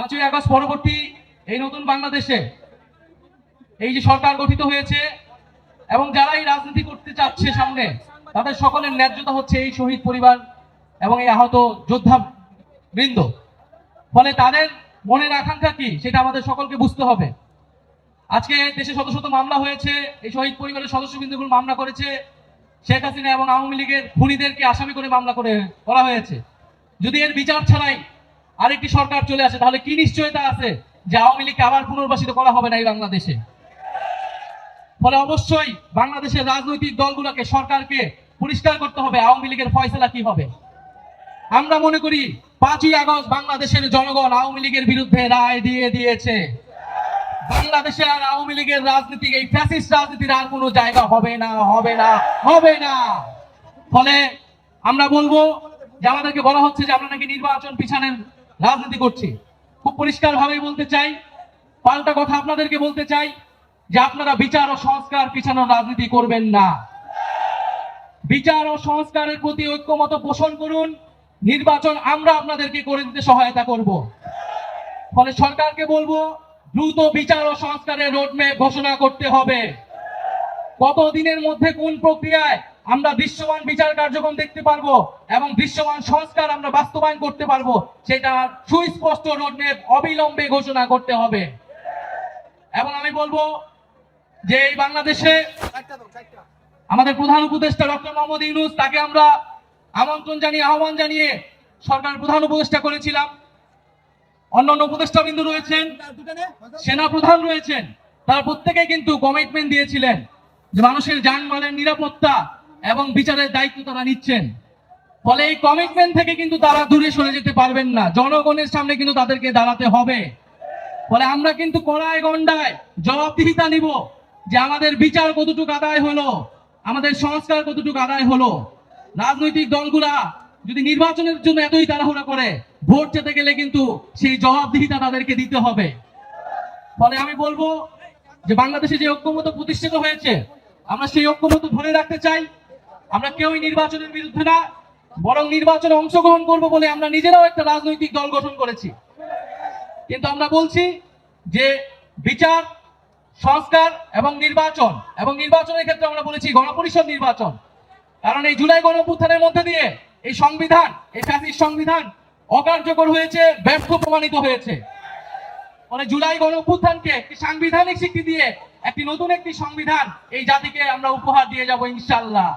পাঁচই আগস্ট পরবর্তী এই নতুন বাংলাদেশে এই যে সরকার গঠিত হয়েছে এবং যারা এই রাজনীতি করতে চাচ্ছে সামনে, তাদের সকলের ন্যায্যতা হচ্ছে এই শহীদ পরিবার এবং এই আহত যোদ্ধা বৃন্দ। ফলে তাদের মনের আকাঙ্ক্ষা কি, সেটা আমাদের সকলকে বুঝতে হবে। আজকে দেশে শত শত মামলা হয়েছে, এই শহীদ পরিবারের সদস্যবৃন্দগুলো মামলা করেছে। শেখ হাসিনা এবং আওয়ামী লীগের খুনিদেরকে আসামি করে মামলা করে করা হয়েছে। যদি এর বিচার ছাড়াই আরেকটি সরকার চলে আসে, তাহলে কি নিশ্চয়তা আছে যে আওয়ামী লীগকে আবার পুনর্বাসিত করা হবে না এই বাংলাদেশে? ফলে অবশ্যই বাংলাদেশের রাজনৈতিক দলগুলোকে, সরকারকে পরিষ্কার করতে হবে আওয়ামী লীগের ফয়সলা কি হবে আমরা মনে করি পাঁচই আগস্ট বাংলাদেশের জনগণ আওয়ামী লীগের বিরুদ্ধে রায় দিয়ে দিয়েছে। বাংলাদেশে আর আওয়ামী লীগের রাজনীতি, এই ফ্যাসিস্ট রাজনীতির আর কোনো জায়গা হবে না হবে না হবে না। ফলে আমরা বলব যে আমাদেরকে বলা হচ্ছে যে আমরা নাকি নির্বাচন পিছানের রাজনীতি করছি। খুব পরিষ্কার ভাবেই বলতে চাই, পাল্টা কথা আপনাদেরকে বলতে চাই যে আপনারা বিচার ও সংস্কার পিছানোর রাজনীতি করবেন না। বিচার ও সংস্কারের প্রতি ঐক্যমত পোষণ করুন, নির্বাচন আমরা আপনাদেরকে করে দিতে সহায়তা করব। ফলে সরকারকে বলব, দ্রুত বিচার ও সংস্কারের রোডম্যাপ ঘোষণা করতে হবে। কত দিনের মধ্যে কোন প্রক্রিয়ায় আমরা দৃশ্যমান বিচার কার্যক্রম দেখতে পারব এবং দৃশ্যমান সংস্কার আমরা বাস্তবায়ন করতে পারব, সেটা সুস্পষ্ট রোডম্যাপ অবিলম্বে ঘোষণা করতে হবে। এবং আমি বলব যে এই বাংলাদেশে আমাদের প্রধান উপদেষ্টা ডক্টর মোহাম্মদ ইউনুস, তাকে আমরা আমন্ত্রণ জানিয়ে, আহ্বান জানিয়ে সরকার প্রধান উপদেষ্টা করেছিলাম। অন্যান্য উপদেষ্টা বিন্দু রয়েছেন, সেনা প্রধান রয়েছেন, তারা প্রত্যেকে কিন্তু কমিটমেন্ট দিয়েছিলেন যে মানুষের যানবাহনের নিরাপত্তা এবং বিচারের দায়িত্ব তারা নিচ্ছেন। ফলে এই কমিটমেন্ট থেকে কিন্তু তারা দূরে সরে যেতে পারবেন না। জনগণের সামনে কিন্তু তাদেরকে দাঁড়াতে হবে। ফলে আমরা কিন্তু কড়ায় গন্ডায় জবাবদিহিতা নিব যে আমাদের বিচার কতটুকু আদায় হলো, আমাদের সংস্কার কতটুকু আদায় হলো। রাজনৈতিক দলগুলা যদি নির্বাচনের জন্য এতই তাড়াহুড়া করে, ভোট যেতে গেলে কিন্তু সেই জবাবদিহিতা তাদেরকে দিতে হবে। ফলে আমি বলব যে বাংলাদেশে যে ঐক্যমত প্রতিষ্ঠিত হয়েছে, আমরা সেই ঐক্যমত ধরে রাখতে চাই। আমরা কেউই নির্বাচনের বিরুদ্ধে না, বরং নির্বাচনে অংশগ্রহণ করব বলে আমরা নিজেরাও একটা রাজনৈতিক দল গঠন করেছি। কিন্তু আমরা বলছি যে বিচার, সংস্কার এবং নির্বাচন, এবং নির্বাচনের ক্ষেত্রে আমরা বলেছি গণপরিষদ নির্বাচন। কারণ এই জুলাই গণপুত্থানের মধ্যে দিয়ে এই সংবিধান, এই ফ্যাসিস্ট সংবিধান অকার্যকর হয়েছে, ব্যর্থ প্রমাণিত হয়েছে। মানে জুলাই গণপুত্থানকে একটি সাংবিধানিক স্বীকৃতি দিয়ে একটি নতুন একটি সংবিধান এই জাতিকে আমরা উপহার দিয়ে যাব ইনশাল্লাহ